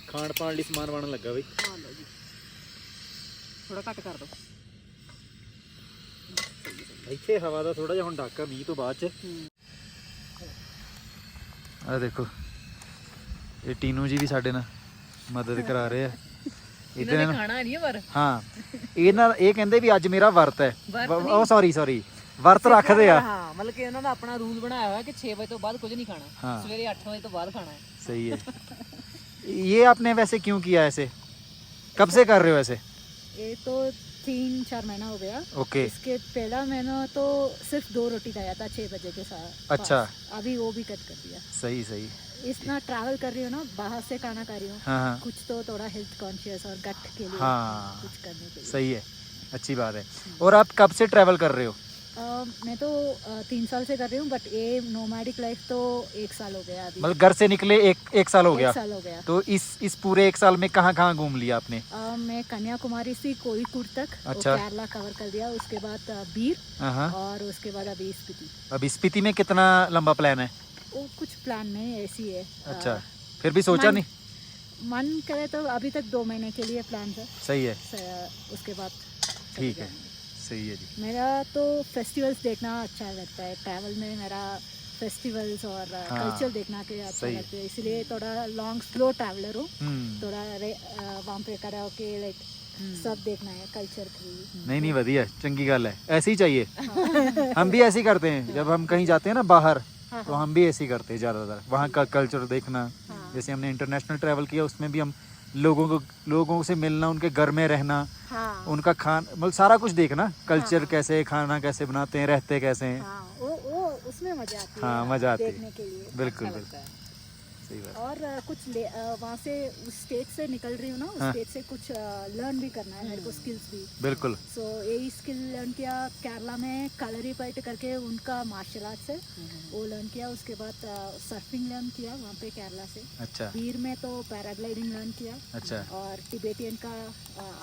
ਖਾਣ ਪਾਣ ਲਈ ਸਮਾਨ ਬਣਨ ਲੱਗਾ ਬਈ। ਹਾਂ ਲਓ ਜੀ। ਥੋੜਾ ਘੱਟ ਕਰ ਦੋ ਇੱਥੇ ਹਵਾ ਦਾ ਥੋੜਾ ਜਿਹਾ ਹੁਣ ਡਾਕਾ 20 ਤੋਂ ਬਾਅਦ ਚ ਆ ਦੇਖੋ ਇਹ ਟੀਨੂ ਜੀ ਵੀ ਸਾਡੇ ਨਾਲ ਮਦਦ ਕਰਾ ਰਹੇ ਆ ਇਹਨਾਂ ਇਦਾਂ ਨੇ ਖਾਣਾ ਨਹੀਂ ਪਰ ਹਾਂ ਇਹ ਨਾਲ ਇਹ ਕਹਿੰਦੇ ਵੀ ਅੱਜ ਮੇਰਾ ਵਰਤ ਹੈ ਵਰਤ ਵ- ਉਹ ਸੌਰੀ ਸੌਰੀ ਵਰਤ ਰੱਖਦੇ ਆ ਹਾਂ ਮਤਲਬ ਕਿ ਉਹਨਾਂ ਦਾ ਆਪਣਾ ਰੂਲ ਬਣਾਇਆ ਹੋਇਆ ਕਿ 6 ਵਜੇ ਤੋਂ ਬਾਅਦ ਕੁਝ ਨਹੀਂ ਖਾਣਾ हाँ। ਸਵੇਰੇ 8 ਵਜੇ ਤੋਂ ਬਾਅਦ ਖਾਣਾ ਹੈ सही है ये आपने वैसे क्यों किया ऐसे कब से कर रहे हो ऐसे ये तो तीन चार महीना हो गया। ओके। इसके पहला महीना तो सिर्फ़ दो रोटी खाया था छह बजे के साथ। अच्छा। अभी वो भी कट कर दिया। सही सही। इतना ट्रैवल कर रही हूँ ना बाहर से खाना खा रही हूँ। हाँ हाँ। कुछ तो थोड़ा हेल्थ कॉन्शियस और गट के लिए हाँ। कुछ करने के लिए। सही है। अच्छी बात है। और आप कब से ट्रैवल कर रहे हो? मैं तो तीन साल से कर रही हूँ बट ये नोमैडिक लाइफ तो एक साल हो गया अभी। मतलब घर से निकले एक एक साल हो एक गया। साल हो गया। तो इस इस पूरे एक साल में कहाँ कहाँ घूम लिया आपने? अ, मैं कन्याकुमारी से कोഴിकोड तक अच्छा। केरला कवर कर दिया उसके बाद बीर हाँ हाँ। और उसके बाद अभी स्पीति। अब स्पीति में कितना लंबा प्लान है? वो कुछ प्लान नहीं ऐसी है। अच्छा। फिर भी सोचा नहीं? मन करे तो अभी तक दो महीने के लिए प्लान था सही है। उसके बाद ठीक है। सही है जी। मेरा तो फेस्टिवल्स देखना अच्छा लगता है। ट्रैवल में मेरा फेस्टिवल्स और हाँ, कल्चर देखना के अच्छा लगता है। इसलिए थोड़ा लॉन्ग स्लो ट्रैवलर हूँ। हम्म। थोड़ा वहाँ पे करा के लाइक सब देखना है कल्चर की नहीं नहीं बढ़िया चंगी गल है। ऐसे ही चाहिए। हम भी ऐसे ही करते हैं। जब हम कहीं जाते हैं ना बाहर हाँ, तो हम भी ऐसे ही करते हैं ज़्यादातर। वहाँ का कल्चर देखना। हाँ, जैसे हमने इंटरनेशनल ट्रैवल किया उसमें भी हम लोगों को लोगों से मिलना उनके घर में रहना हाँ, उनका खान मतलब सारा कुछ देखना कल्चर हाँ। कैसे खाना कैसे बनाते हैं रहते कैसे हैं। हाँ, वो वो उसमें मज़ा आती हाँ, है हाँ, मज़ा आती है। देखने के लिए। बिल्कुल अच्छा बिल्कुल। है। और कुछ वहाँ से उस स्टेट से निकल रही हूँ ना उस हाँ। स्टेट से कुछ लर्न भी करना है मेरे को स्किल्स भी। बिल्कुल। सो यही स्किल लर्न किया केरला में कलरी पैट करके उनका मार्शल आर्ट्स है। वो लर्न किया उसके बाद सर्फिंग लर्न किया वहाँ पे केरला से। अच्छा। बीर में तो पैराग्लाइडिंग लर्न किया। अच्छा। और टिबेटियन का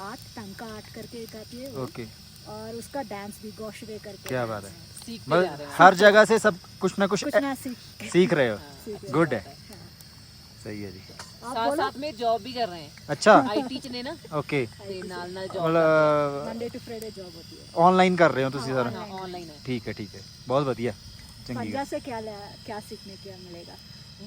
आर्ट टंका आर्ट करके एक आती है ओके। और उसका डांस भी गोशरे करके। क्या बात है। मतलब हर जगह से सब कुछ ना कुछ कुछ ना सीख। सीख रहे हो। गुड है। हैं। हाँ। सही है जी आप साथ बोलो साथ में जॉब भी कर रहे हैं अच्छा ਆਈਟੀ ਚ ਨੇ ਨਾ ओके ਤੇ ਨਾਲ ਨਾਲ ਜੌਬ मतलब मंडे टू फ्राइडे जॉब होती है ऑनलाइन कर रहे हो ਤੁਸੀਂ हाँ, ਸਾਰਾ ਆਨਲਾਈਨ ਹੈ ਠੀਕ ਹੈ ਠੀਕ ਹੈ ਬਹੁਤ ਵਧੀਆ ਚੰਗੀ ਗੱਲ पंजाब से क्या ले- क्या सीखने को मिलेगा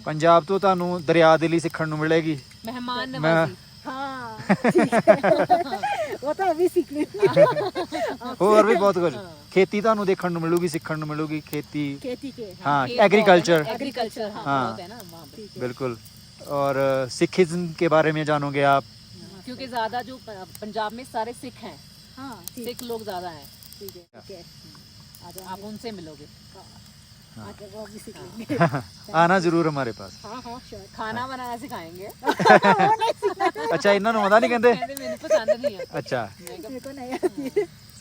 ਪੰਜਾਬ ਤੋਂ ਤੁਹਾਨੂੰ ਦਰਿਆ ਦੇ ਲਈ ਸਿੱਖਣ ਨੂੰ ਮਿਲੇਗੀ ਮਹਿਮਾਨ ਮੈਂ- ਨਵਾਜ਼ੀ हाँ ठीक है वो तो अभी सीख लेंगे ਹੋਰ ਵੀ ਬਹੁਤ ਕੁਝ ਖੇਤੀ ਤੁਹਾਨੂੰ ਦੇਖਣ ਨੂੰ ਮਿਲੂਗੀ ਸਿੱਖਣ ਨੂੰ ਮਿਲੂਗੀ ਖੇਤੀ खेती के हाँ एग्रीकल्चर एग्रीकल्चर हाँ हाँ। बहुत है ना वहाँ पे ठीक है बिल्कुल और सिखिज्म के बारे में जानोगे आप? क्योंकि ज़्यादा जो पंजाब में सारे सिख हैं। हाँ सिख लोग ज़्यादा हैं। ठीक है हाँ। तो आप उनसे मिलोगे। हाँ।, हाँ, हाँ। आना ज़रूर हमारे पास। हाँ, खाना बनाना सिखाएँगे। अच्छा इन्होंने मज़ा नहीं कहते? अच्छा।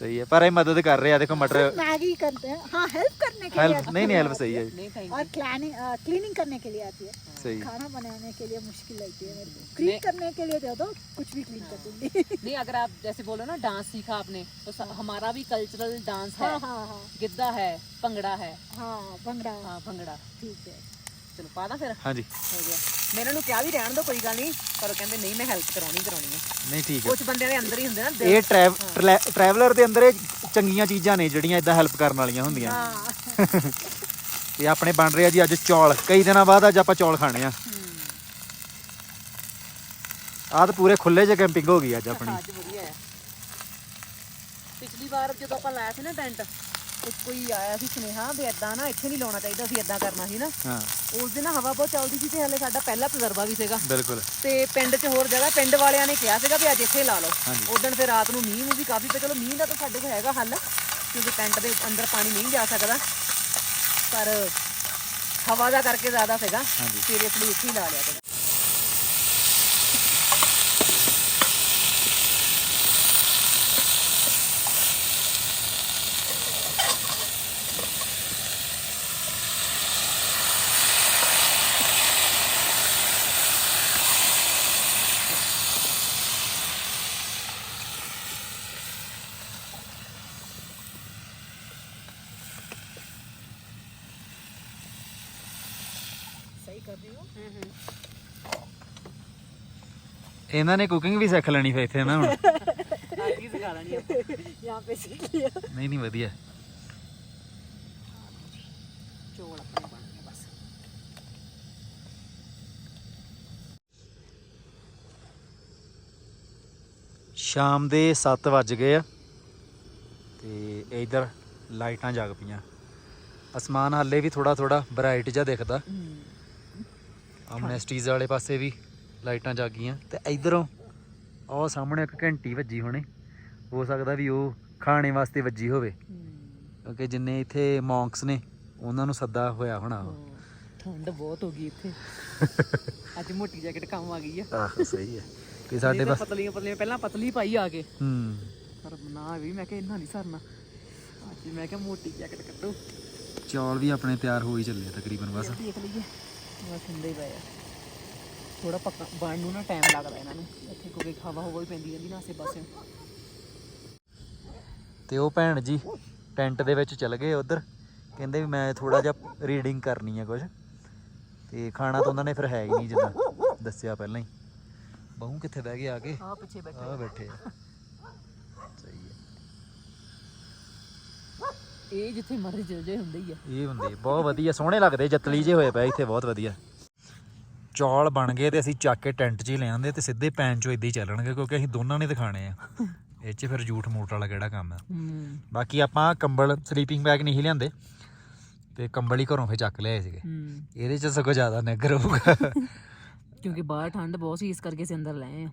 सही है पर ये मदद कर रहे हैं देखो मटर। मैगी करते हैं। हाँ हेल्प करने के हेल्प नहीं नहीं हेल्प सही है। और क्लीनिंग क्लीनिंग करने के लिए आती है। सही। खाना बनाने के लिए मुश्किल लगती है मेरे को। क्लीन करने के लिए दे दो कुछ भी क्लीन कर दूँगी। हाँ। नहीं अगर आप जैसे बोलो ना डांस सीखा आपने तो हाँ। हमारा भी कल्चरल डांस है। हाँ, गिद्दा है भंगड़ा है। हाँ भंगड़ा हाँ भंगड़ा ठीक है। ਚਲੋ ਪਾਦਾ ਫਿਰ? ਹਾਂਜੀ। ਹੋ ਗਿਆ। ਮੈਂ ਇਹਨਾਂ ਨੂੰ ਕਿਹਾ ਵੀ ਰਹਿਣ ਦੋ ਕੋਈ ਗੱਲ ਨਹੀਂ। ਪਰ ਉਹ ਕਹਿੰਦੇ ਨਹੀਂ ਮੈਂ ਹੈਲਪ ਕਰਾਉਣੀ ਕਰਾਉਣੀ ਹੈ ਨਹੀਂ ਠੀਕ ਹੈ ਕੁਝ ਬੰਦੇ ਦੇ ਅੰਦਰ ਹੀ ਹੁੰਦੇ ਨਾ ਦਿਲ। ਇਹ ਟਰੈਵ ਟਰੈਵਲਰ ਦੇ ਅੰਦਰ ਇਹ ਚੰਗੀਆਂ ਚੀਜ਼ਾਂ ਨੇ ਜਿਹੜੀਆਂ ਇਦਾਂ ਹੈਲਪ ਕਰਨ ਵਾਲੀਆਂ ਹੁੰਦੀਆਂ। हाँ ਇਹ ਆਪਣੇ ਬਣ ਰਿਹਾ ਜੀ ਅੱਜ ਚੌਲ। ਕਈ ਦਿਨਾਂ ਬਾਅਦ ਅੱਜ ਆਪਾਂ ਚੌਲ ਖਾਣੇ ਆ। ਆਹ ਤਾਂ ਪੂਰੇ ਖੁੱਲੇ 'ਚ ਕੈਂਪਿੰਗ ਹੋ ਗਈ ਅੱਜ ਆਪਣੀ। ਅੱਜ ਵਧੀਆ ਹੈ। ਪਿਛਲੀ ਵਾਰ ਜਦੋਂ ਆਪਾਂ ਲਾਇਆ ਸੀ ਨਾ ਟੈਂਟ ਕੋਈ ਆਇਆ ਸੀ ਸੁਨੇਹਾ ਵੀ ਇਦਾਂ ਨਾ ਇੱਥੇ ਨਹੀਂ ਲਾਉਣਾ ਚਾਹੀਦਾ ਸੀ ਇਦਾਂ ਕਰਨਾ ਸੀ ਨਾ। ਹਾਂ। ਉਸ ਦਿਨ ਹਵਾ ਬਹੁਤ ਚੱਲਦੀ ਸੀ ਤੇ ਹਲੇ ਸਾਡਾ ਪਹਿਲਾ ਤਜਰਬਾ ਵੀ ਸੀਗਾ। ਬਿਲਕੁਲ। ਤੇ ਪਿੰਡ 'ਚ ਹੋਰ ਜਗ੍ਹਾ ਪਿੰਡ ਵਾਲਿਆਂ ਨੇ ਕਿਹਾ ਸੀਗਾ ਵੀ ਅੱਜ ਇੱਥੇ ਲਾ ਲਓ। ਉਦੋਂ ਫਿਰ ਰਾਤ ਨੂੰ ਮੀਂਹ ਨੂੰ ਵੀ ਕਾਫੀ ਤੇ ਚਲੋ ਮੀਂਹ ਦਾ ਤਾਂ ਸਾਡੇ ਕੋਲ ਹੈਗਾ ਹੱਲ ਕਿਉਂਕਿ ਟੈਂਟ ਦੇ ਅੰਦਰ ਪਾਣੀ ਨਹੀਂ ਜਾ ਸਕਦਾ। ਪਰ ਹਵਾ ਦਾ ਕਰਕੇ ਜ਼ਿਆਦਾ ਸੀਗਾ। ਸੀਰੀਅਸਲੀ ਇੱਥੇ ਹੀ ਲਾ ਲਿਆ ਇਹਨਾਂ ਨੇ ਕੁਕਿੰਗ ਵੀ ਸਿੱਖ ਲੈਣੀ ਫੇ ਇੱਥੇ ਨਾ ਹੁਣ ਅੱਜ ਹੀ ਸਿਖਾ ਲੈਣੀ ਆਪਾਂ यहाँ पे सीख लिया ਨਹੀਂ ਨਹੀਂ ਵਧੀਆ ਚੋਲ ਆਪਣੇ ਬਣ ਗਏ ਬਸ ਸ਼ਾਮ ਦੇ 7 ਵੱਜ ਗਏ ਆ ਤੇ ਇਧਰ ਲਾਈਟਾਂ ਜਗ ਪਈਆਂ ਅਸਮਾਨ ਹਾਲੇ ਵੀ ਥੋੜਾ ਥੋੜਾ ਬ੍ਰਾਈਟ ਜਿਹਾ ਦਿਖਦਾ ਅਮਨੈਸਟੀਜ਼ ਵਾਲੇ ਪਾਸੇ ਵੀ ਲਾਈਟਾਂ ਜਗ ਗਈਆਂ ਤੇ ਇਧਰੋਂ ਉਹ ਸਾਹਮਣੇ ਇੱਕ ਘੰਟੀ ਵੱਜੀ ਹੋਣੀ। ਹੋ ਸਕਦਾ ਵੀ ਉਹ ਖਾਣੇ ਵਾਸਤੇ ਵੱਜੀ ਹੋਵੇ। ਕਿਉਂਕਿ ਜਿੰਨੇ ਇੱਥੇ ਮੌਂਕਸ ਨੇ ਉਹਨਾਂ ਨੂੰ ਸੱਦਾ ਹੋਇਆ ਹੋਣਾ ਉਹ। ਠੰਡ ਬਹੁਤ ਹੋ ਗਈ ਇੱਥੇ। ਅੱਜ ਮੋਟੀ ਜੈਕਟ ਕੰਮ ਆ ਗਈ ਆ। ਆਹ ਸਹੀ ਹੈ ਤੇ ਸਾਡੇ ਬਸ ਪਤਲੀਆਂ ਪਤਲੀਆਂ ਪਹਿਲਾਂ ਪਤਲੀ ਪਾਈ ਆ ਕੇ। ਹੂੰ। ਪਰ ਨਾ ਵੀ ਮੈਂ ਕਿਹਾ ਇੰਨਾ ਨਹੀਂ ਸਰਨਾ। ਅੱਜ ਮੈਂ ਕਿਹਾ ਮੋਟੀ ਜੈਕਟ ਕੱਢੋ। ਚੌਲ ਵੀ ਆਪਣੇ ਤਿਆਰ ਹੋ ਹੀ ਚੱਲੇ ਤਕਰੀਬਨ ਬਸ। ਦੇਖ ਲਈਏ। ਬਸ ਹੁੰਦੇ ਹੀ ਪਏ ਆ। ਥੋੜਾ ਪੱਕਾ ਬਣਨ ਨੂੰ ਨਾ ਟਾਈਮ ਲੱਗਦਾ ਇਹਨਾਂ ਨੂੰ। ਇੱਥੇ ਕੋਈ ਹਵਾ ਹਵਾ ਵੀ ਪੈਂਦੀ ਰਹਿੰਦੀ ਨਾ ਆਸੇ ਪਾਸੇ ਤੇ ਉਹ ਭੈਣ ਜੀ ਟੈਂਟ ਦੇ ਵਿੱਚ ਚਲ ਗਏ ਉਧਰ। ਕਹਿੰਦੇ ਵੀ ਮੈਂ ਥੋੜਾ ਜਿਹਾ ਰੀਡਿੰਗ ਕਰਨੀ ਹੈ ਕੁਝ ਤੇ ਖਾਣਾ ਤਾਂ ਉਹਨਾਂ ਨੇ ਫਿਰ ਹੈ ਹੀ ਨਹੀਂ ਜਿੱਦਾਂ ਦੱਸਿਆ ਪਹਿਲਾਂ ਹੀ। ਬਹੂ ਕਿੱਥੇ ਬਹਿ ਗਏ ਆ ਕੇ? ਆ ਪਿੱਛੇ ਬੈਠੇ ਆ। ਬੈਠੇ ਆ। ਸਹੀ ਹੈ ਇਹ ਜਿੱਥੇ ਮਰਜ਼ੀ ਚਲ ਜਾਏ ਹੁੰਦੇ ਹੀ ਆ। ਇਹ ਬਹੁਤ ਵਧੀਆ ਸੋਹਣੇ ਲੱਗਦੇ ਜਤਲੀ ਜੇ ਹੋਏ ਪਏ ਇੱਥੇ ਬਹੁਤ ਵਧੀਆ। ਚੌਲ ਬਣ ਗਏ ਤੇ ਅਸੀਂ ਚੱਕ ਕੇ ਟੈਂਟ 'ਚ ਹੀ ਲੈ ਆਂਦੇ ਤੇ ਸਿੱਧੇ ਪੈਨ 'ਚੋਂ ਇਦਾਂ ਹੀ ਚੱਲਣਗੇ ਕਿਉਂਕਿ ਅਸੀਂ ਦੋਨਾਂ ਨੇ ਦਿਖਾਣੇ ਆ। ਇਹ 'ਚ ਫਿਰ ਝੂਠ ਮੂਠ ਵਾਲਾ ਕਿਹੜਾ ਕੰਮ ਆ। ਬਾਕੀ ਆਪਾਂ ਕੰਬਲ ਸਲੀਪਿੰਗ ਬੈਗ ਨਹੀਂ ਲਿਆਂਦੇ ਤੇ ਕੰਬਲ ਹੀ ਘਰੋਂ ਫੇ ਚੱਕ ਲਿਆਏ ਸੀਗੇ। ਇਹਦੇ 'ਚ ਸਗੋਂ ਜ਼ਿਆਦਾ ਨਿੱਘਰ ਹੋਊਗਾ ਕਿਉਂਕਿ ਬਾਹਰ ਠੰਡ ਬਹੁਤ ਸੀ ਇਸ ਕਰਕੇ ਅਸੀਂ ਅੰਦਰ ਲਏ ਆ।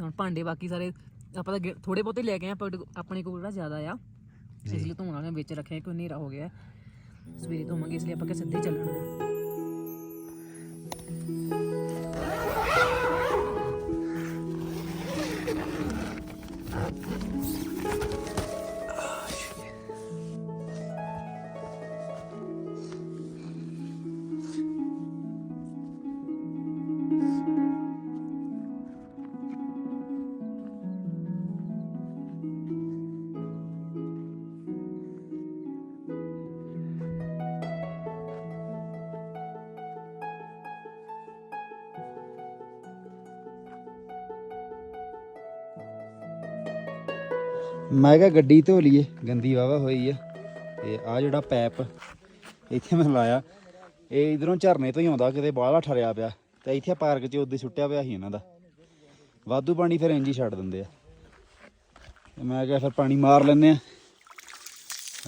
ਹੁਣ ਭਾਂਡੇ ਬਾਕੀ ਸਾਰੇ ਆਪਾਂ ਤਾਂ ਥੋੜੇ ਬਹੁਤੇ ਲੈ ਕੇ ਆਏ ਆ ਪਰ ਆਪਣੇ ਕੋਲ ਜਿਹੜਾ ਜ਼ਿਆਦਾ ਆ ਇਸ ਲਈ ਧੋਣ ਵਾਲੇ ਵਿੱਚ ਰੱਖਿਆ ਕੋਈ ਹਨੇਰਾ ਹੋ ਗਿਆ। ਸਵੇਰੇ ਧੋਵਾਂਗੇ ਇਸ ਲਈ ਆਪਾਂ ਕਿ ਸਿੱਧੇ ਚੱਲਣਾ। Amen. ਮੈਂ ਕਿਹਾ ਗੱਡੀ ਧੋ ਲਈਏ, ਗੰਦੀ ਵਾਵਾ ਹੋਈ ਆ। ਤੇ ਆ ਜਿਹੜਾ ਪੈਪ, ਇੱਥੇ ਮੈਂ ਲਾਇਆ। ਇਹ ਇਧਰੋਂ ਝਰਨੇ ਤੋਂ ਹੀ ਆਉਂਦਾ, ਕਿਤੇ ਬਾਹਲਾ ਠਰਿਆ ਪਿਆ। ਤੇ ਇੱਥੇ ਪਾਰਕ 'ਚ ਉੱਦੇ ਸੁੱਟਿਆ ਪਿਆ ਸੀ ਇਹਨਾਂ ਦਾ। ਵਾਧੂ ਪਾਣੀ ਫਿਰ ਇੰਜ ਹੀ ਛੱਡ ਦਿੰਦੇ ਆ। ਮੈਂ ਕਿਹਾ ਫਿਰ ਪਾਣੀ ਮਾਰ ਲੈਨੇ ਆ।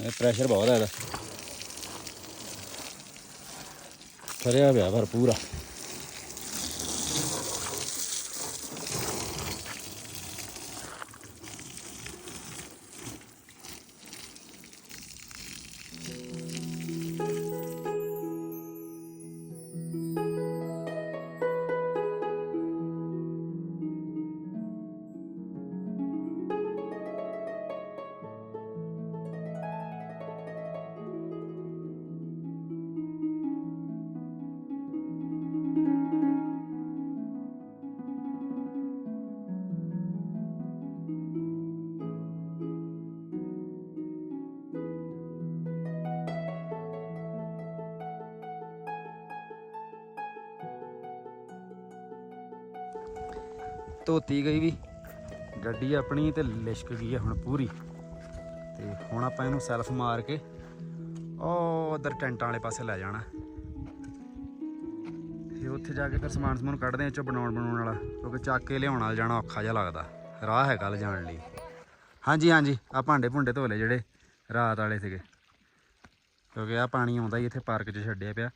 ਇਹ ਪ੍ਰੈਸ਼ਰ ਬਹੁਤ ਆ ਇਹਦਾ। ਠਰਿਆ ਪਿਆ ਪਰ ਪੂਰਾ ਧੋਤੀ ਗਈ ਵੀ। ਗੱਡੀ ਆਪਣੀ ਤੇ ਲਿਸ਼ਕ ਗਈ ਹੈ ਹੁਣ ਪੂਰੀ। ਤੇ ਹੁਣ ਆਪਾਂ ਇਹਨੂੰ ਸੈਲਫ ਮਾਰ ਕੇ ਉਹ ਉਧਰ ਟੈਂਟਾਂ ਵਾਲੇ ਪਾਸੇ ਲੈ ਜਾਣਾ। ਤੇ ਉੱਥੇ ਜਾ ਕੇ ਫਿਰ ਸਮਾਨ ਸਮੂਨ ਕੱਢਦੇ ਆ ਚੋ ਬਣਾਉਣ ਬਣਾਉਣ ਵਾਲਾ। ਕਿਉਂਕਿ ਚੱਕ ਕੇ ਲਿਆਉਣ ਵਾਲਾ ਜਾਣਾ ਔਖਾ ਜਿਹਾ ਲੱਗਦਾ। ਰਾਹ ਹੈਗਾ ਲਿਜਾਣ ਲਈ। ਹਾਂਜੀ ਹਾਂਜੀ ਆ ਭਾਂਡੇ ਭੁੰਡੇ ਧੋ ਲਏ ਜਿਹੜੇ ਰਾਤ ਵਾਲੇ ਸੀਗੇ। ਕਿਉਂਕਿ ਆ ਪਾਣੀ ਆਉਂਦਾ ਹੀ ਇੱਥੇ ਪਾਰਕ 'ਚ ਛੱਡਿਆ ਪਿਆ।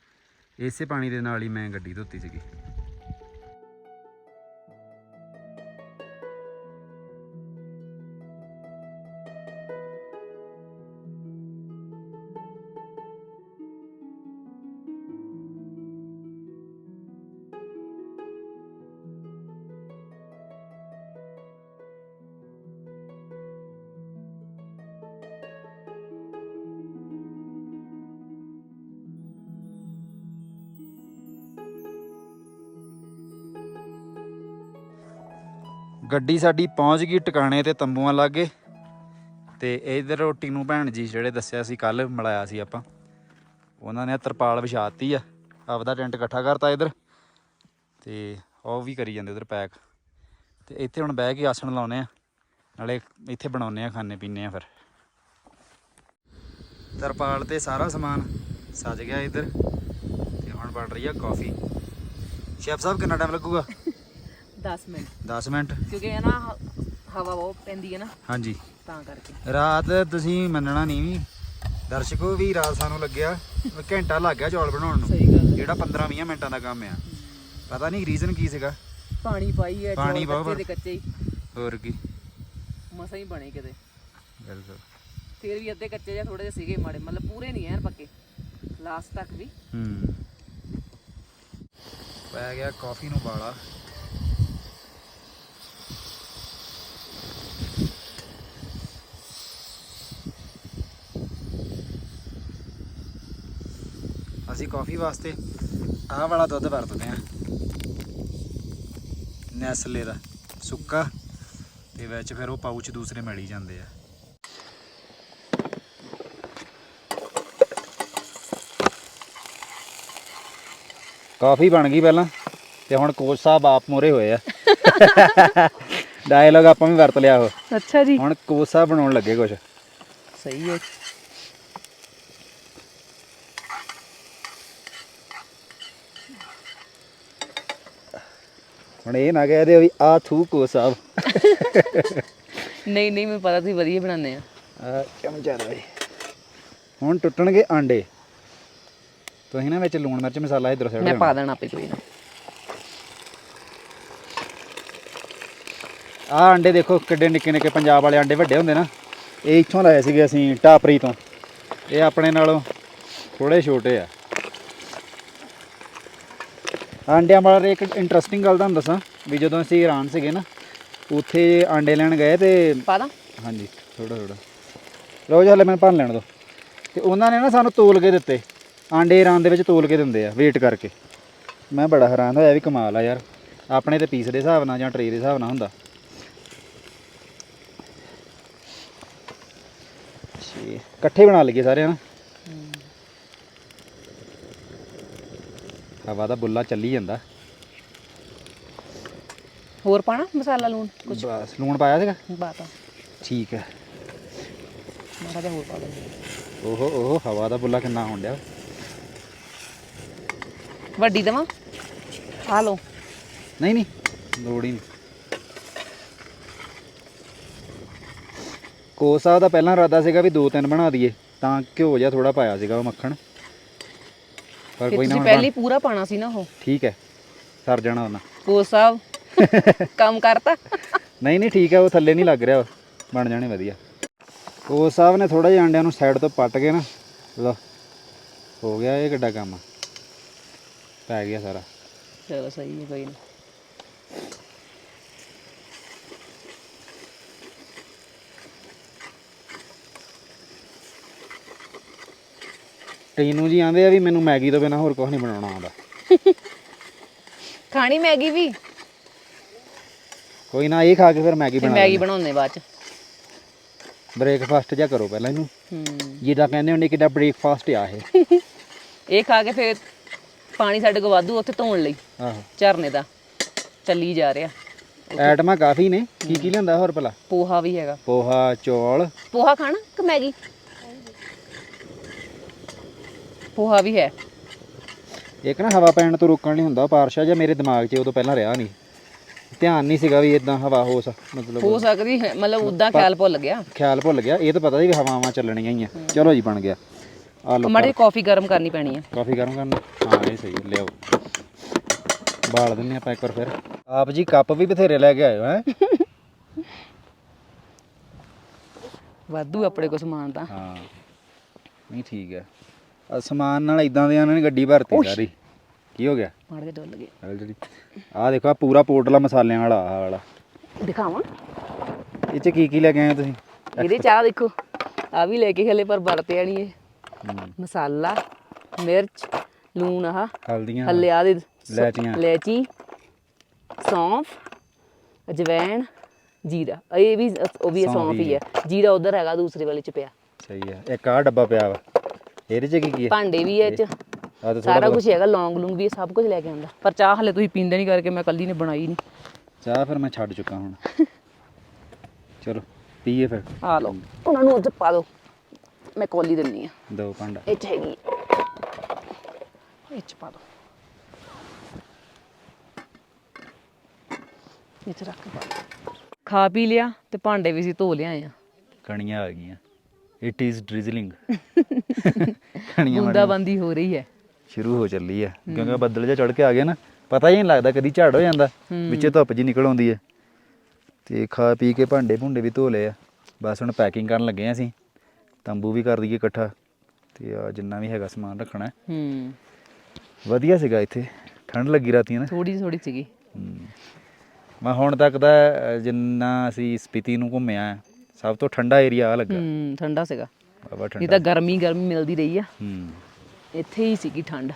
ਇਸੇ ਪਾਣੀ ਦੇ ਨਾਲ ਹੀ ਮੈਂ ਗੱਡੀ ਧੋਤੀ ਸੀਗੀ। ਗੱਡੀ ਸਾਡੀ ਪਹੁੰਚ ਗਈ ਟਿਕਾਣੇ ਤੇ ਤੰਬੂਆਂ ਲਾਗੇ। ਤੇ ਇਧਰ ਰੋਟੀ ਨੂੰ ਭੈਣ ਜੀ ਜਿਹੜੇ ਦੱਸਿਆ ਸੀ ਕੱਲ ਮਿਲਾਇਆ ਸੀ ਆਪਾਂ। ਉਹਨਾਂ ਨੇ ਤਰਪਾਲ ਵਿਛਾਤੀ ਆ। ਆਪਦਾ ਟੈਂਟ ਇਕੱਠਾ ਕਰਤਾ ਇਧਰ। ਤੇ ਉਹ ਵੀ ਕਰੀ ਜਾਂਦੇ ਉਧਰ ਪੈਕ। ਤੇ ਇੱਥੇ ਹੁਣ ਬਹਿ ਕੇ ਆਸਣ ਲਾਉਨੇ ਆ। ਨਾਲੇ ਇੱਥੇ ਬਣਾਉਨੇ ਆ ਖਾਣੇ ਪੀਣੇ ਆ ਫਿਰ। ਤਰਪਾਲ ਤੇ ਸਾਰਾ ਸਮਾਨ ਸਜ ਗਿਆ ਇੱਧਰ। ਤੇ ਹੁਣ ਬਣ ਰਹੀ ਆ ਕਾਫੀ। ਸ਼ੈਫ ਸਾਹਿਬ, ਕਿੰਨਾ ਟਾਈਮ ਲੱਗੂਗਾ? 10 ਮਿੰਟ। 10 ਮਿੰਟ। ਕਿਉਂਕਿ ਇਹ ਨਾ ਹ- ਹਵਾ ਬਹੁਤ ਪੈਂਦੀ ਹੈ ਨਾ ਹਾਂਜੀ। ਤਾਂ ਕਰਕੇ। ਰਾਤ ਤੁਸੀਂ ਮੰਨਣਾ ਨਹੀਂ ਵੀ ਦਰਸ਼ਕੋ ਵੀ ਰਾਤ ਸਾਨੂੰ ਲੱਗਿਆ ਵੀ ਘੰਟਾ ਲੱਗ ਗਿਆ ਚੌਲ ਬਣਾਉਣ ਨੂੰ। ਸਹੀ ਗੱਲ ਜਿਹੜਾ 15-20 ਮਿੰਟਾਂ ਦਾ ਕੰਮ ਆ। ਪਤਾ ਨਹੀਂ ਰੀਜ਼ਨ ਕੀ ਸੀਗਾ। ਪਾਣੀ ਪਾਈ ਹੈ ਪਾਣੀ ਚੌਲ ਬਹੁਤ ਕੱਚੇ ਦੇ ਕੱਚੇ ਹੀ। ਹੋਰ ਕੀ। ਮਸਾਂ ਹੀ ਬਣੇ ਕਿਤੇ। ਬਿਲਕੁਲ। ਫੇਰ ਵੀ ਅੱਧੇ ਕੱਚੇ ਜਾਂ ਥੋੜੇ ਜਿਹੇ ਸੀਗੇ ਮਾੜੇ ਮਤਲਬ ਪੂਰੇ ਨਹੀਂ ਐਨ ਪੱਕੇ। ਲਾਸਟ ਤੱਕ ਵੀ। ਹੂੰ। ਪੈ ਗਿਆ ਕਾਫੀ ਨੂੰ ਬਾਲਾ ਕਾਫੀ ਵਾਸਤੇ ਆਹ ਵਾਲਾ ਦੁੱਧ ਵਰਤਦੇ ਆ ਨੈਸਲੇ ਦਾ ਸੁੱਕਾ ਤੇ ਵਿੱਚ ਫਿਰ ਉਹ ਪਾਊਚ ਦੂਸਰੇ ਮਿਲ ਜਾਂਦੇ ਆ। ਕਾਫੀ ਬਣ ਗਈ ਪਹਿਲਾਂ ਤੇ ਹੁਣ ਕੋਚ ਸਾਹਿਬ ਆਪ ਮੋਰੇ ਹੋਏ ਆ। ਡਾਇਲੌਗ ਆਪਾਂ ਵੀ ਵਰਤ ਲਿਆ ਉਹ। ਅੱਛਾ ਜੀ। ਹੁਣ ਕੋਚ ਸਾਹਿਬ ਬਣਾਉਣ ਲੱਗੇ ਕੁਝ ਸਹੀ ਹੈ। ਹੁਣ ਇਹ ਨਾ ਕਹਿ ਦਿਓ ਵੀ ਆ ਥੂ ਕੋਚ ਸਾਹਿਬ ਨਹੀਂ ਨਹੀਂ ਮੈਨੂੰ ਪਤਾ ਤੁਸੀਂ ਵਧੀਆ ਬਣਾਉਂਦੇ ਆ। ਆ ਚਮਚਾ ਦੇ ਹੁਣ ਟੁੱਟਣਗੇ ਆਂਡੇ। ਤੁਸੀਂ ਨਾ ਵਿੱਚ ਲੂਣ ਮਿਰਚ ਮਸਾਲਾ ਇਧਰ ਸਾਈਡ ਮੈਂ ਪਾ ਦੇਣਾ। ਆਪੇ ਕੋਈ ਨਾ। ਆ ਆਂਡੇ ਦੇਖੋ ਕਿੱਡੇ ਨਿੱਕੇ ਨਿੱਕੇ ਪੰਜਾਬ ਵਾਲੇ ਆਂਡੇ ਵੱਡੇ ਹੁੰਦੇ ਨਾ। ਇਹ ਇੱਥੋਂ ਲਏ ਸੀਗੇ ਅਸੀਂ ਟਾਪਰੀ ਤੋਂ। ਇਹ ਆਪਣੇ ਨਾਲੋਂ ਥੋੜੇ ਛੋਟੇ ਆ। ਆਂਡਿਆਂ ਬਾਰੇ ਇੱਕ ਇੰਟਰਸਟਿੰਗ ਗੱਲ ਤੁਹਾਨੂੰ ਦੱਸਾਂ ਵੀ ਜਦੋਂ ਅਸੀਂ ਇਰਾਨ ਸੀਗੇ ਨਾ ਉੱਥੇ ਆਂਡੇ ਲੈਣ ਗਏ ਤੇ ਪਾ ਦਾਂ? ਹਾਂਜੀ ਥੋੜਾ ਥੋੜਾ ਰੋਜ਼ ਹਲੇ ਮੈਨੂੰ ਭੰਨ ਲੈਣ ਦੋ। ਤੇ ਉਹਨਾਂ ਨੇ ਨਾ ਸਾਨੂੰ ਤੋਲ ਕੇ ਦਿੱਤੇ। ਆਂਡੇ ਇਰਾਨ ਦੇ ਵਿੱਚ ਤੋਲ ਕੇ ਦਿੰਦੇ ਆ ਵੇਟ ਕਰਕੇ। ਮੈਂ ਬੜਾ ਹੈਰਾਨ ਹੋਇਆ ਵੀ ਕਮਾਲ ਆ ਯਾਰ। ਆਪਣੇ ਤੇ ਪੀਸ ਦੇ ਹਿਸਾਬ ਨਾਲ ਜਾਂ ਟਰੇ ਦੇ ਹਿਸਾਬ ਨਾਲ ਹੁੰਦਾ। ਇਕੱਠੇ ਬਣਾ ਲਈਏ ਸਾਰੇ ਹਨਾ ਹਵਾ ਦਾ ਬੁੱਲਾ ਚੱਲੀ ਜਾਂਦਾ। ਹੋਰ ਪਾਣਾ ਮਸਾਲਾ ਲੂਣ ਕੁਝ ਬਸ ਲੂਣ ਪਾਇਆ ਸੀਗਾ? ਬਾਤਾ ਠੀਕ ਹੈ ਮਾੜਾ ਜਿਹਾ ਹੋਰ ਪਾ ਦਿੰਦੇ ਓਹੋ ਓਹੋ ਹਵਾ ਦਾ ਬੁੱਲਾ ਕਿੰਨਾ ਹੋਣ ਡਿਆ। ਵੱਡੀ ਦਵਾਂ? ਆ ਲਓ। ਨਹੀਂ ਨਹੀਂ ਲੋੜ ਹੀ ਨਹੀਂ। ਸਾਹਿਬ ਦਾ ਪਹਿਲਾਂ ਇਰਾਦਾ ਸੀਗਾ ਵੀ ਦੋ ਤਿੰਨ ਬਣਾ ਦਈਏ ਤਾਂ ਘਿਓ ਜਿਹਾ ਥੋੜਾ ਪਾਇਆ ਸੀਗਾ ਉਹ ਮੱਖਣ। ਪਰ ਕੋਈ ਨਾ ਤੁਸੀਂ ਪਹਿਲੇ ਪੂਰਾ ਪਾਣਾ ਸੀ ਨਾ ਉਹ। ਠੀਕ ਹੈ ਸਰ ਜਾਣਾ ਉਹਨਾਂ। ਕੋਚ ਸਾਹਿਬ ਕੰਮ ਕਰਤਾ। ਨਹੀਂ ਨਹੀਂ ਠੀਕ ਹੈ ਉਹ ਥੱਲੇ ਨਹੀਂ ਲੱਗ ਰਿਹਾ। ਬਣ ਜਾਣੇ ਵਧੀਆ। ਕੋਚ ਸਾਹਿਬ ਨੇ ਥੋੜਾ ਜਿਹਾ ਅੰਡਿਆਂ ਨੂੰ ਸਾਈਡ ਤੋਂ ਪੱਟ ਕੇ ਨਾ ਲਓ ਹੋ ਗਿਆ ਇਹ ਕਿੱਡਾ ਕੰਮ। ਪੈ ਗਿਆ ਸਾਰਾ। ਚਲੋ ਸਹੀ ਹੈ ਕੋਈ ਨਾ। ਟੀਨੂ ਜੀ ਆਂਦੇ ਆ ਵੀ ਮੈਨੂੰ ਮੈਗੀ ਤੋਂ ਬਿਨਾ ਹੋਰ ਕੁਝ ਨਹੀਂ ਬਣਾਉਣਾ ਆਉਂਦਾ। ਖਾਣੀ ਮੈਗੀ ਵੀ? ਕੋਈ ਨਾ ਇਹ ਖਾ ਕੇ ਫਿਰ ਮੈਗੀ ਫਿਰ ਬਣਾ ਮੈਗੀ ਬਣਾਉਂਦੇ ਬਾਅਦ ਚ। ਬ੍ਰੇਕਫਾਸਟ ਜਿਹਾ ਕਰੋ ਪਹਿਲਾਂ ਇਹਨੂੰ। ਹੂੰ। ਜਿੱਦਾਂ ਕਹਿੰਦੇ ਹੁੰਦੇ ਕਿਦਾਂ ਬ੍ਰੇਕਫਾਸਟ ਆ ਇਹ। ਇਹ ਖਾ ਕੇ ਫਿਰ ਪਾਣੀ ਸਾਡੇ ਕੋਲ ਵਾਧੂ ਉੱਥੇ ਧੋਣ ਲਈ। ਆਹੋ। ਝਰਨੇ ਦਾ। ਚੱਲੀ ਜਾ ਰਿਹਾ। ਐਟਮਾਂ ਕਾਫੀ ਨੇ। ਕੀ ਕੀ ਲਿਆਂਦਾ ਹੋਰ ਭਲਾ? ਪੋਹਾ ਵੀ ਹੈਗਾ। ਪੋਹਾ ਚੌਲ। ਪੋਹਾ ਖਾਣਾ ਕਿ ਮੈਗੀ? ਪੋਹਾ ਵੀ ਹੈ। ਇੱਕ ਨਾ ਹਵਾ ਪੈਣ ਤੋਂ ਰੋਕਣ ਲਈ ਹੁੰਦਾ ਪਾਰਸ਼ਾ ਜਾਂ ਮੇਰੇ ਦਿਮਾਗ 'ਚ ਉਦੋਂ ਪਹਿਲਾਂ ਰਿਹਾ ਨਹੀਂ। ਧਿਆਨ ਨਹੀਂ ਸੀਗਾ ਵੀ ਇਦਾਂ ਹਵਾ ਹੋ ਸਕ ਮਤਲਬ ਹੋ ਸਕਦੀ ਹੈ ਮਤਲਬ ਉਦਾਂ ਖਿਆਲ ਭੁੱਲ ਗਿਆ। ਖਿਆਲ ਭੁੱਲ ਗਿਆ ਇਹ ਤਾਂ ਪਤਾ ਸੀ ਵੀ ਹਵਾਵਾਂ ਚੱਲਣੀਆਂ ਹੀ ਆ। ਚਲੋ ਜੀ ਬਣ ਗਿਆ। ਆ ਲਓ ਮਾੜੀ ਕਾਫੀ ਗਰਮ ਕਰਨੀ ਪੈਣੀ ਹੈ ਕਾਫੀ ਗਰਮ ਕਰਨਾ। ਹਾਂ ਇਹ ਸਹੀ ਲਿਆਓ। ਬਾਲ ਦਿੰਨੇ ਆਪਾਂ ਇੱਕ ਵਾਰ ਫਿਰ। ਆਪ ਜੀ ਕੱਪ ਵੀ ਬਥੇਰੇ ਲੈ ਕੇ ਆਏ ਹੋ ਵਾਧੂ ਆਪਣੇ ਕੋਲ ਸਮਾਨ ਤਾਂ। ਹਾਂ। ਨਹੀਂ ਠੀਕ ਹੈ ਆ ਸਮਾਨ ਨਾਲ ਇਦਾਂ ਦੇ ਉਹਨਾਂ ਨੇ ਗੱਡੀ ਭਰਤੀ ਸਾਰੀ। ਕੀ ਹੋ ਗਿਆ? ਮਾੜੇ ਜਿਹੇ ਡੁੱਲ ਗਏ। ਆਲਰੇਡੀ ਆਹ ਦੇਖੋ ਆਹ ਪੂਰਾ ਪੋਟਲਾ ਮਸਾਲਿਆਂ ਵਾਲਾ ਆਹ ਵਾਲਾ। ਦਿਖਾਵਾਂ? ਇਹ ਚ ਕੀ ਕੀ ਲੈ ਕੇ ਆਏ ਹੋ ਤੁਸੀਂ? ਇਹਦੇ ਚਾਹ ਦੇਖੋ। ਆ ਵੀ ਲੈ ਕੇ ਹਲੇ ਪਰ ਵਰਤਿਆ ਨਹੀਂ ਇਹ। ਮਸਾਲਾ ਮਿਰਚ ਲੂਣ ਆਹ। ਹਲਦੀਆਂ। ਹਲੇ ਆ ਦੇ ਇਲਾਇਚੀਆਂ। ਲੈਚੀ ਸੌਂਫ ਅਜਵੈਣ ਜੀਰਾ। ਇਹ ਵੀ ਉਹ ਵੀ ਸੌਂਫ ਹੀ। ਹੀ। ਜੀਰਾ ਉਧਰ ਹੈਗਾ ਦੂਸਰੇ ਵਾਲੇ ਚ ਪਿਆ। ਸਹੀ ਹੈ। ਇੱਕ ਆਹ ਡੱਬਾ ਪਿਆ ਵਾ। ਇਹਦੇ ਚ ਕੀ ਕੀ ਹੈ ਭਾਂਡੇ ਵੀ ਇਹ ਚ। ਆ ਤਾਂ ਸਾਰਾ ਥੋੜਾ ਕੁਝ ਹੈਗਾ ਲੌਂਗ ਲੂੰਗ ਵੀ ਸਭ ਕੁਝ ਲੈ ਕੇ ਆਉਂਦਾ। ਪਰ ਚਾਹ ਹਲੇ ਤੁਸੀਂ ਪੀਂਦੇ ਨਹੀਂ ਕਰਕੇ ਮੈਂ ਕੱਲੀ ਨੇ ਬਣਾਈ ਨਹੀਂ ਚਾਹ ਫਿਰ ਮੈਂ ਛੱਡ ਚੁੱਕਾ ਹੁਣ। ਚਲੋ ਪੀਏ ਫਿਰ। ਆ ਲਓ। ਉਹਨਾਂ ਨੂੰ ਉੱਥੇ ਪਾ ਦਿਓ। ਮੈਂ ਕੋਲੀ ਦਿੰਨੀ ਆ। ਦੋ ਭਾਂਡਾ। ਇਹ ਚ ਹੈਗੀ ਇਹ ਚ ਪਾ ਦਿਓ। ਇਹ ਚ ਰੱਖ ਕੇ ਪਾ ਦਿਓ। ਖਾ ਪੀ ਲਿਆ ਤੇ ਭਾਂਡੇ ਵੀ ਸੀ ਧੋ ਲਿਆਏ ਆ। ਕਣੀਆਂ ਆ ਗਈਆਂ। ਇਟ ਇਜ਼ ਡ੍ਰਿਜ਼ਲਿੰਗ ਕਣੀਆਂ ਬੂੰਦਾਬੰਦੀ ਹੋ ਰਹੀ ਹੈ। ਸ਼ੁਰੂ ਹੋ ਚੱਲੀ ਹੈ। ਕਿਉਂਕਿ ਬੱਦਲ ਜਿਹਾ ਚੜ ਕੇ ਆ ਗਿਆ ਨਾ ਪਤਾ ਹੀ ਨਹੀਂ ਲੱਗਦਾ ਕਦੀ ਝਾੜ ਹੋ ਜਾਂਦਾ। ਵਿੱਚੇ ਧੁੱਪ ਜੀ ਨਿਕਲ ਆਉਂਦੀ ਹੈ। ਤੇ ਖਾ ਪੀ ਕੇ ਭਾਂਡੇ ਭੁੰਡੇ ਵੀ ਧੋ ਲਏ ਆ। ਬਸ ਹੁਣ ਪੈਕਿੰਗ ਕਰਨ ਲੱਗੇ ਆ ਅਸੀਂ। ਤੰਬੂ ਵੀ ਕਰ ਦਈਏ ਇਕੱਠਾ। ਤੇ ਆ ਜਿੰਨਾ ਵੀ ਹੈਗਾ ਸਮਾਨ ਰੱਖਣਾ ਹੈ। ਹੂੰ। ਵਧੀਆ ਸੀਗਾ ਇੱਥੇ। ਠੰਡ ਲੱਗੀ ਰਾਤੀ ਨਾ? ਥੋੜੀ ਥੋੜੀ ਸੀਗੀ। ਮੈਂ ਹੁਣ ਤੱਕ ਦਾ ਜਿੰਨਾ ਅਸੀਂ ਸਪੀਤੀ ਨੂੰ ਘੁੰਮਿਆ ਹੈ, ਸਭ ਤੋਂ ਠੰਡਾ ਏਰੀਆ ਆ ਲੱਗਾ। ਹੂੰ ਠੰਡਾ ਸੀਗਾ। ਬਾਬਾ ਠੰਡਾ। ਤਾਂ ਗਰਮੀ ਗਰਮੀ ਮਿਲਦੀ ਰਹੀ ਆ। ਹੂੰ। ਇੱਥੇ ਹੀ ਸੀਗੀ ਠੰਡ।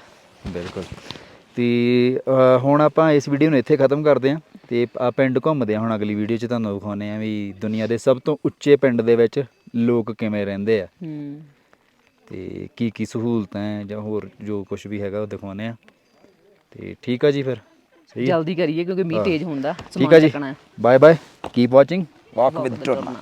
ਬਿਲਕੁਲ। ਤੇ ਹੁਣ ਆਪਾਂ ਇਸ ਵੀਡੀਓ ਨੂੰ ਇੱਥੇ ਖਤਮ ਕਰਦੇ ਹਾਂ ਤੇ ਆ ਪਿੰਡ ਘੁੰਮਦੇ ਹਾਂ ਹੁਣ ਅਗਲੀ ਵੀਡੀਓ 'ਚ ਤੁਹਾਨੂੰ ਦਿਖਾਉਂਦੇ ਹਾਂ ਵੀ ਦੁਨੀਆ ਦੇ ਸਭ ਤੋਂ ਉੱਚੇ ਪਿੰਡ ਦੇ ਵਿੱਚ ਲੋਕ ਕਿਵੇਂ ਰਹਿੰਦੇ ਆ। ਹੂੰ। ਤੇ ਕੀ ਕੀ ਸਹੂਲਤਾਂ ਹੈ ਜਾਂ ਹੋਰ ਜੋ ਕੁਝ ਵੀ ਹੈਗਾ ਉਹ ਦਿਖਾਉਂਦੇ ਆ। ਤੇ ਠੀਕ ਆ ਜੀ ਫਿਰ। ਸਹੀ? ਜਲਦੀ ਕਰੀਏ ਕਿਉਂਕਿ ਮੀਂਹ। ਤੇਜ਼ ਹੁੰਦਾ ਠੀਕ ਆ ਜੀ। Bye bye keep watching walk with Tona